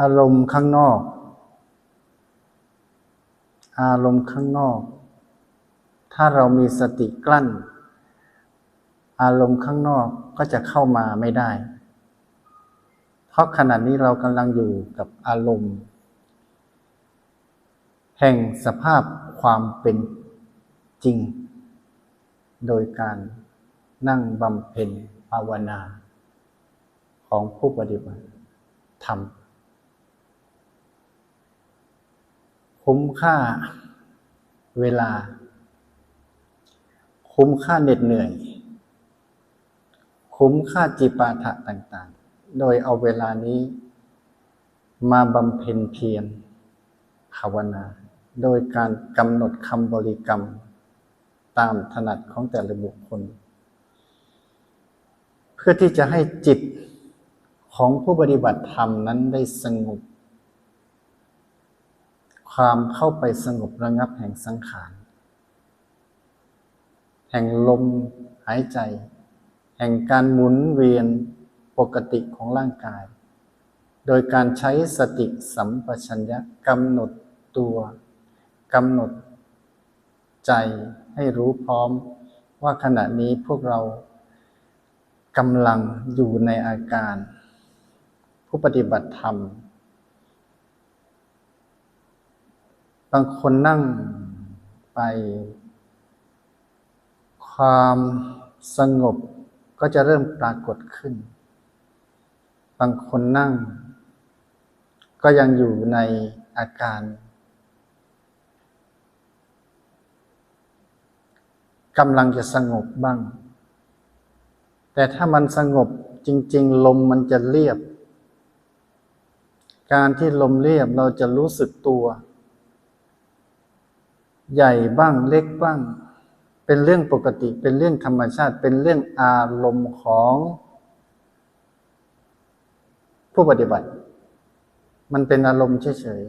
อารมณ์ข้างนอก อารมณ์ข้างนอก ถ้าเรามีสติกลั้น อารมณ์ข้างนอกก็จะเข้ามาไม่ได้ เพราะขณะนี้เรากำลังอยู่กับอารมณ์ แห่งสภาพความเป็นจริง โดยการนั่งบำเพ็ญภาวนา ของผู้ปฏิบัติธรรม คุ้มค่าเวลา คุ้มค่าเหน็ดเหนื่อย คุ้มค่าจิปาถะต่างๆ โดยเอาเวลานี้ มาบำเพ็ญเพียรภาวนา โดยการกำหนดคำบริกรรม ตามถนัดของแต่ละบุคคล เพื่อที่จะให้จิตของผู้ปฏิบัติธรรมนั้นได้สงบ ความเข้าไปสงบระงับแห่งสังขาร แห่งลมหายใจ แห่งการหมุนเวียนปกติของร่างกาย โดยการใช้สติสัมปชัญญะกำหนดตัวกำหนดใจให้รู้พร้อมว่าขณะนี้พวกเรากำลังอยู่ในอาการ ผู้ปฏิบัติธรรม บางคนนั่งไป ความสงบก็จะเริ่มปรากฏขึ้น บางคนนั่ง ก็ยังอยู่ในอาการ กำลังจะสงบบ้าง แต่ถ้ามันสงบจริง ๆ ลมมันจะเรียบ การที่ลมเรียบเราจะรู้สึกตัว ใหญ่บ้างเล็กบ้าง เป็นเรื่องปกติ เป็นเรื่องธรรมชาติ เป็นเรื่องอารมณ์ของผู้ปฏิบัติ มันเป็นอารมณ์เฉย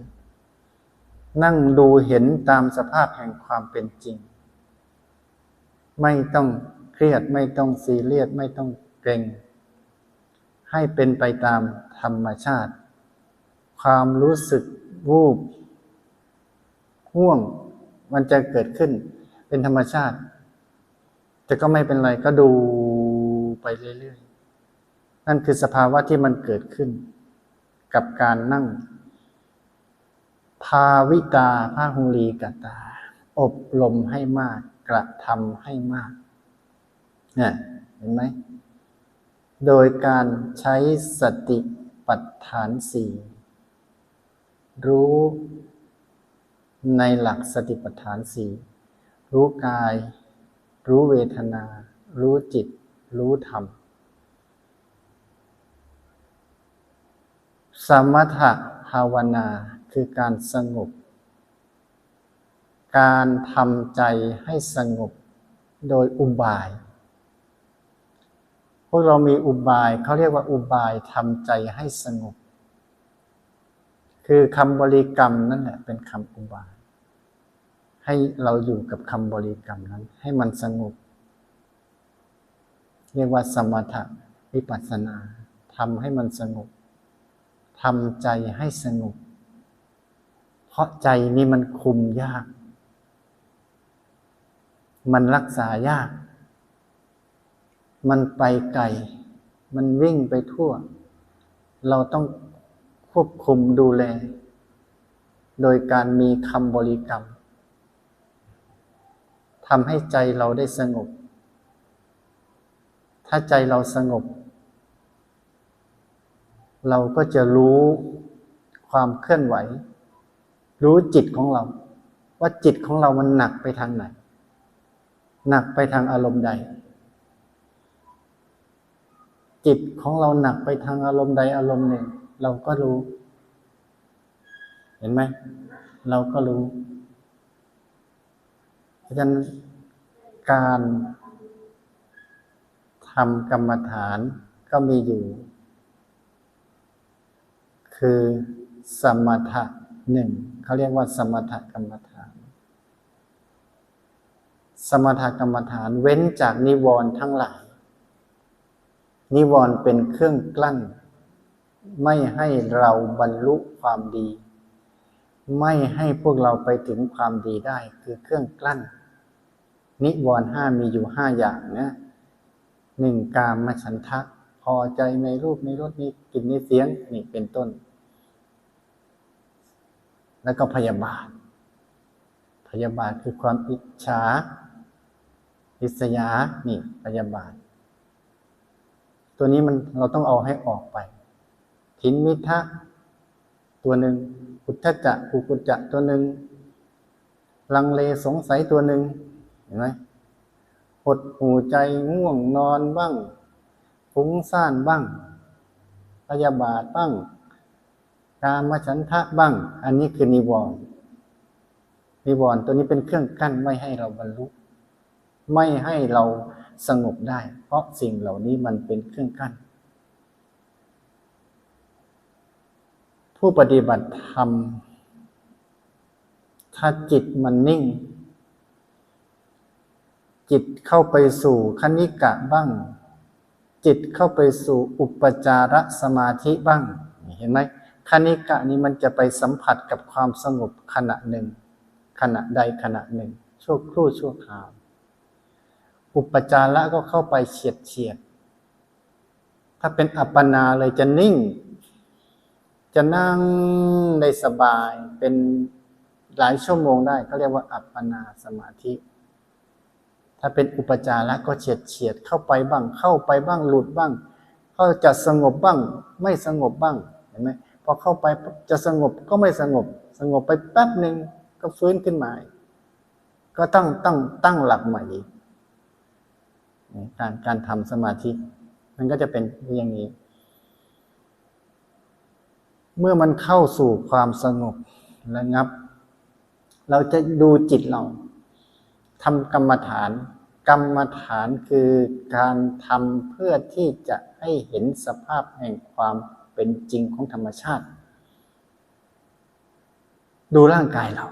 ๆ นั่งดูเห็นตามสภาพแห่งความเป็นจริง ไม่ต้องเครียดไม่ต้องซีเรียสไม่ต้องเกรง ให้เป็นไปตามธรรมชาติ ความรู้สึกวูบห่วง มันจะเกิดขึ้นเป็นธรรมชาติ แต่ก็ไม่เป็นไรก็ดูไปเรื่อยๆ นั่นคือสภาวะที่มันเกิดขึ้น กับการนั่ง ภาวิตาภาหุลีกตา อบรมให้มาก กระทำให้มากเนี่ยเห็นไหม โดยการใช้สติปัฏฐานสี่รู้ ในหลักสติปัฏฐานสี่รู้กาย รู้เวทนา รู้จิต รู้ธรรม สมถะภาวนาคือการสงบ การทำใจให้สงบโดยอุบาย พวกเรามีอุบายเขาเรียกว่าอุบายทำใจให้สงบ คือคำบริกรรมนั่นแหละเป็นคำอุบายให้เราอยู่กับคำบริกรรมนั้น ให้มันสงบเรียกว่าสมถะวิปัสสนาทำให้มันสงบทำใจให้สงบเพราะใจนี่มันคุมยาก มันรักษายาก มันไปไกล มันวิ่งไปทั่ว เราต้อง ควบคุมดูแล โดยการมีคำบริกรรมทำให้ใจเราได้สงบ ถ้าใจเราสงบ เราก็จะรู้ความเคลื่อนไหว รู้จิตของเรา ว่าจิตของเรามันหนักไปทางไหน หนักไปทางอารมณ์ใด จิตของเราหนักไปทางอารมณ์ใดอารมณ์หนึ่ง เราก็รู้ เห็นไหม เราก็รู้ เพราะฉะนั้นการทำกรรมฐานก็มีอยู่ คือสมถะหนึ่งเขาเรียกว่า สมถกรรมฐาน สมถกรรมฐานเว้นจากนิวรณ์ทั้งหลาย นิวรณ์เป็นเครื่องกลั้น ไม่ให้เราบรรลุความดี ไม่ให้พวกเราไปถึงความดีได้คือเครื่องกลั้น นิวรณ์ห้ามีอยู่ห้าอย่างนะหนึ่งกามฉันทะพอใจในรูปในรสในกลิ่นในเสียงนี่เป็นต้น แล้วก็พยาบาท พยาบาทคือความอิจฉาอิสยานี่พยาบาท ตัวนี้มันเราต้องเอาให้ออกไป ทินมิทะตัวหนึ่ง อุทธจะกุกุจจะตัวหนึ่งลังเลสงสัยตัวหนึ่งเห็นไหมหดหูใจง่วงนอนบ้างฟุ้งซ่านบ้างพยาบาทบ้างการมาฉันทะบ้าง อันนี้คือนิวรณ์นิวรณ์ตัวนี้เป็นเครื่องกั้นไม่ให้เราบรรลุ ไม่ให้เราสงบได้ เพราะสิ่งเหล่านี้มันเป็นเครื่องกั้น ผู้ปฏิบัติธรรม ถ้าจิตมันนิ่ง จิตเข้าไปสู่คณิกะบ้าง จิตเข้าไปสู่อุปจารสมาธิบ้าง เห็นไหมคณิกะนี้มันจะไปสัมผัสกับความสงบขณะหนึ่ง ขณะใดขณะหนึ่ง ชั่วครู่ชั่วคราว อุปจาระก็เข้าไปเฉียดเฉียด ถ้าเป็นอัปปนาเลยจะนิ่ง จะนั่งได้สบายเป็นหลายชั่วโมงได้เขาเรียกว่าอัปปนาสมาธิ ถ้าเป็นอุปจาระก็เฉียดเฉียดเข้าไปบ้าง เข้าไปบ้างหลุดบ้าง เขาจะสงบบ้าง ไม่สงบบ้างเห็นไหมพอเข้าไปจะสงบก็ไม่สงบ สงบไปแป๊บหนึ่งก็ฟื้นขึ้นมาก็ต้องต้องตั้งหลักใหม่อีกการการทำสมาธิ มันก็จะเป็นอย่างนี้ เมื่อมันเข้าสู่ความสงบระงับ เราจะดูจิตเราทำกรรมฐาน กรรมฐานคือการทำเพื่อที่จะให้เห็นสภาพแห่งความเป็นจริงของธรรมชาติ ดูร่างกายเรา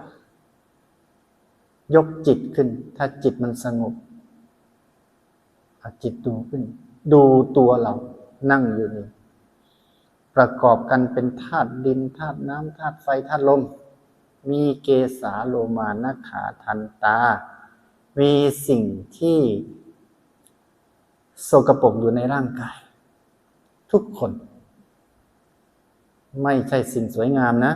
ยกจิตขึ้น ถ้าจิตมันสงบเอาจิตดูขึ้น ดูตัวเรานั่งอยู่นี่ ประกอบกันเป็นธาตุดินธาตุน้ำธาตุไฟธาตุลม มีเกสาโลมานาขาทันตา มีสิ่งที่โสกปรกอยู่ในร่างกาย ทุกคน ไม่ใช่สิ่งสวยงามนะ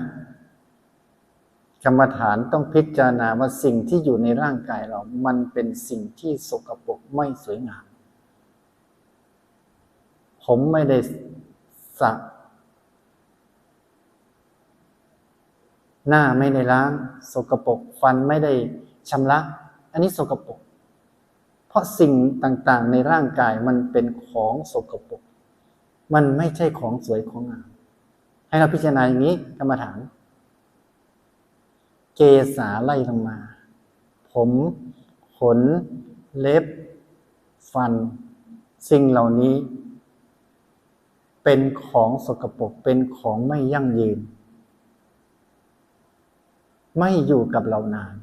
กรรมฐานต้องพิจารณาว่าสิ่งที่อยู่ในร่างกายเรา มันเป็นสิ่งที่สกปรกไม่สวยงาม ผมไม่ได้สัก หน้าไม่ได้ล้าง สกปรกฟันไม่ได้ชำระ อันนี้สกปรกเพราะสิ่งต่างๆ ในร่างกายมันเป็นของสกปรกมันไม่ใช่ของสวยของงาม ให้เราพิจารณาอย่างนี้กรรมฐาน เกสาไล่ลงมา ผมขน เล็บ ฟัน สิ่งเหล่านี้ เป็นของสกปรกเป็นของไม่ยั่งยืน ไม่อยู่กับเรานาน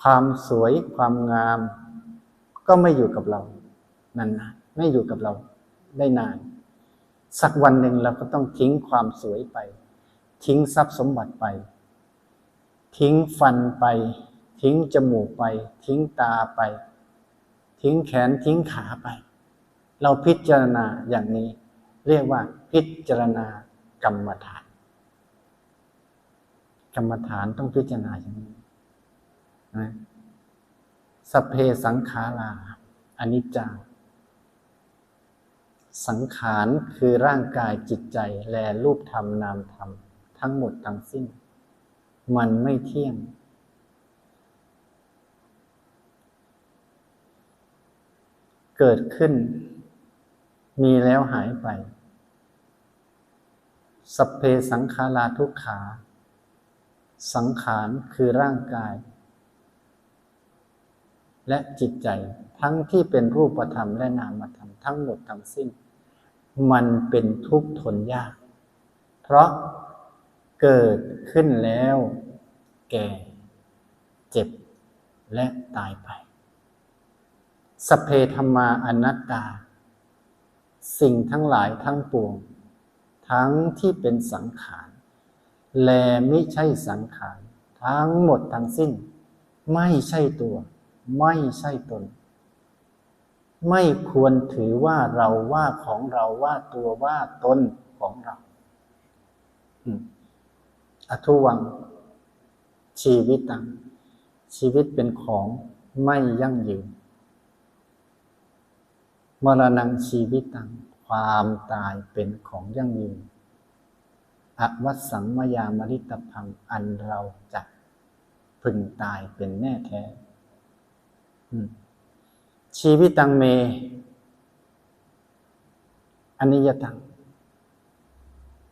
ความสวยความงาม ก็ไม่อยู่กับเรานานๆไม่อยู่กับเราได้นาน สักวันหนึ่งเราก็ต้องทิ้งความสวยไป ทิ้งทรัพย์สมบัติไป ทิ้งฟันไป ทิ้งจมูกไป ทิ้งตาไป ทิ้งแขนทิ้งขาไป เราพิจารณาอย่างนี้ เรียกว่าพิจารณากรรมฐาน รรมฐานต้องพิจารณาอย่างนี้นะสเพสังขาราอนิจจาสังขารคือร่างกายจิตใจและรูปธรรมนามธรรม ทั้งหมดทั้งสิ้น มันไม่เที่ยง เกิดขึ้น มีแล้วหายไปสพเพสังขาราทุกขา สังขารคือร่างกาย และจิตใจทั้งที่เป็นรูปธรรมและนามธรรมทั้งหมดทั้งสิ้น มันเป็นทุกข์ทนยาก เพราะเกิดขึ้นแล้ว แก่ เจ็บ และตายไปสเพธรรมาอนัตตา สิ่งทั้งหลายทั้งปวง ทั้งที่เป็นสังขาร แลไม่ใช่สังขาร ทั้งหมดทั้งสิ้น ไม่ใช่ตัว ไม่ใช่ตน ไม่ควรถือว่าเราว่าของเราว่าตัวว่าตนของเราอืมอทุวัง ชีวิตตัง ชีวิตเป็นของไม่ยั่งยืน มรณงชีวิตตัง ความตายเป็นของยั่งยืน อวัสังมยามริตพังอันเราจะพึงตายเป็นแน่แท้ชีวิตตังเมอนิยตัง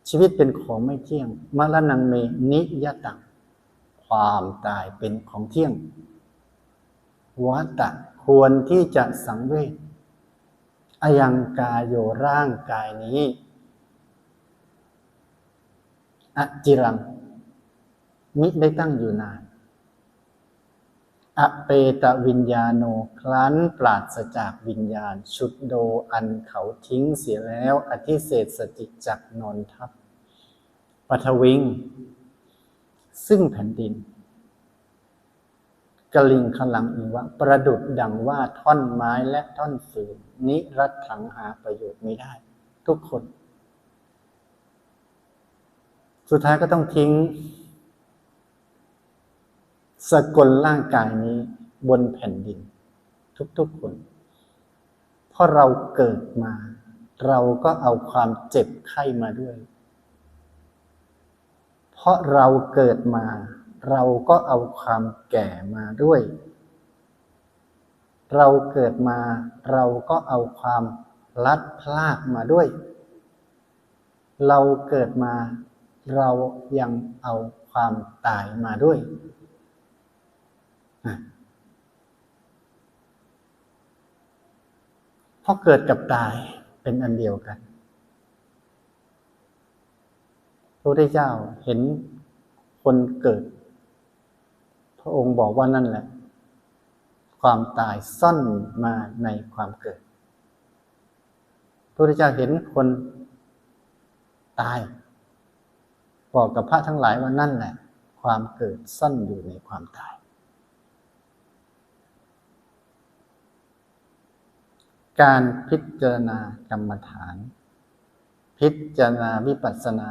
ชีวิตเป็นของไม่เที่ยงมรณงเมนิยตัง ความตายเป็นของเที่ยงวัตะควรที่จะสังเวชอายังกายโยร่างกายนี้ อจิรัง มิได้ตั้งอยู่นาน อเปตวิญญาโนครั้นปราศจากวิญญาณ ชุดโดอันเขาทิ้งเสียแล้วอธิเศษสติจักนอนทับปทวิง ซึ่งแผ่นดินกลิงขลังอีวะ ประดุดดังว่าท่อนไม้และท่อนฟืนนิรัตถังหาประโยชน์ไม่ได้ ทุกคน สุดท้ายก็ต้องทิ้ง สกลร่างกายนี้บนแผ่นดิน ทุกๆคน เพราะเราเกิดมา เราก็เอาความเจ็บไข้มาด้วย เพราะเราเกิดมา เราก็เอาความแก่มาด้วย เราเกิดมา เราก็เอาความลัดพรากมาด้วย เราเกิดมา เรายังเอาความตายมาด้วยเพราะเกิดกับตายเป็นอันเดียวกันพระพุทธเจ้าเห็นคนเกิด พระองค์บอกว่านั่นแหละ ความตายซ่อนมาในความเกิดพระพุทธเจ้าเห็นคนตาย บอกกับพระทั้งหลายว่านั่นแหละ ความเกิดซ่อนอยู่ในความตาย การพิจารณากรรมฐาน พิจารณาวิปัสสนา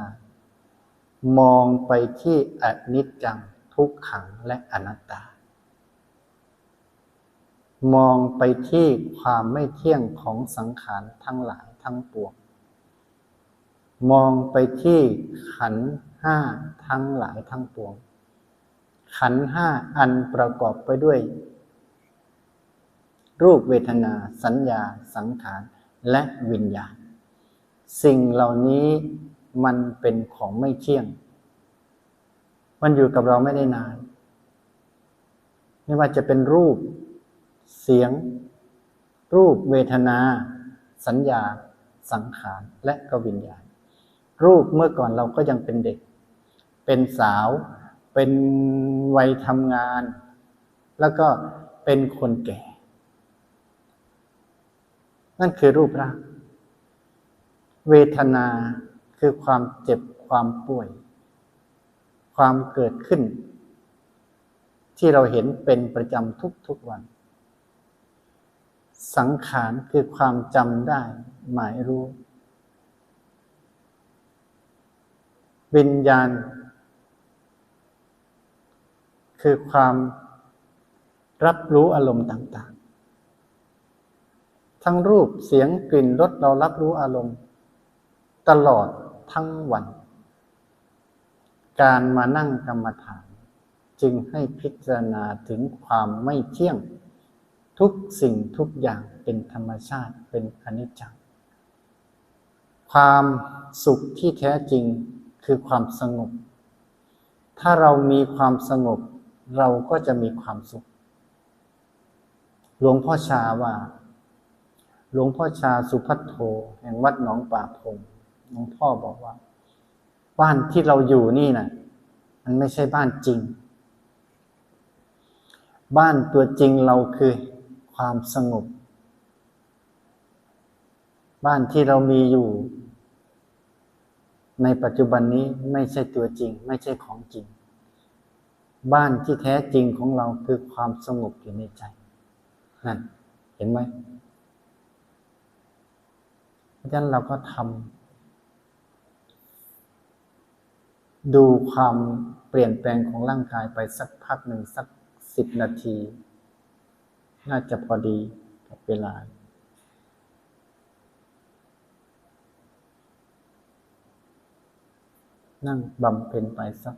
มองไปที่อนิจจังทุกขังและอนัตตา มองไปที่ความไม่เที่ยงของสังขารทั้งหลายทั้งปวงมองไปที่ขัน ห้าทั้งหลายทั้งปวง ขันห้าอันประกอบไปด้วย รูปเวทนา สัญญา สังขาร และวิญญาณ สิ่งเหล่านี้มันเป็นของไม่เที่ยง มันอยู่กับเราไม่ได้นาน ไม่ว่าจะเป็นรูป เสียง รูปเวทนา สัญญา สังขาร และก็วิญญาณรูปเมื่อก่อนเราก็ยังเป็นเด็ก เป็นสาว เป็นวัยทำงาน แล้วก็เป็นคนแก่ นั่นคือรูปร่าง เวทนาคือความเจ็บความป่วย ความเกิดขึ้น ที่เราเห็นเป็นประจำทุกๆวัน สังขารคือความจำได้ หมายรู้ วิญญาณ คือความรับรู้อารมณ์ต่าง ๆ ทั้งรูปเสียงกลิ่นรสเรารับรู้อารมณ์ ตลอดทั้งวัน การมานั่งกรรมฐาน จึงให้พิจารณาถึงความไม่เที่ยง ทุกสิ่งทุกอย่างเป็นธรรมชาติเป็นอนิจจังความสุขที่แท้จริงคือความสงบ ถ้าเรามีความสงบ เราก็จะมีความสุข หลวงพ่อชาว่า หลวงพ่อชาสุพัทโทแห่งวัดหนองป่าพงหลวงพ่อบอกว่า บ้านที่เราอยู่นี่นะ่ะมันไม่ใช่บ้านจริง บ้านตัวจริงเราคือความสงบ บ้านที่เรามีอยู่ ในปัจจุบันนี้ไม่ใช่ตัวจริง ไม่ใช่ของจริง บ้านที่แท้จริงของเราคือความสงบอยู่ในใจนั่นเห็นไหมเพราะฉะนั้นเราก็ทำดูความเปลี่ยนแปลงของร่างกายไปสักพักหนึ่งสักสิบนาที น่าจะพอดีกับเวลานั่งบำเพ็ญไปสัก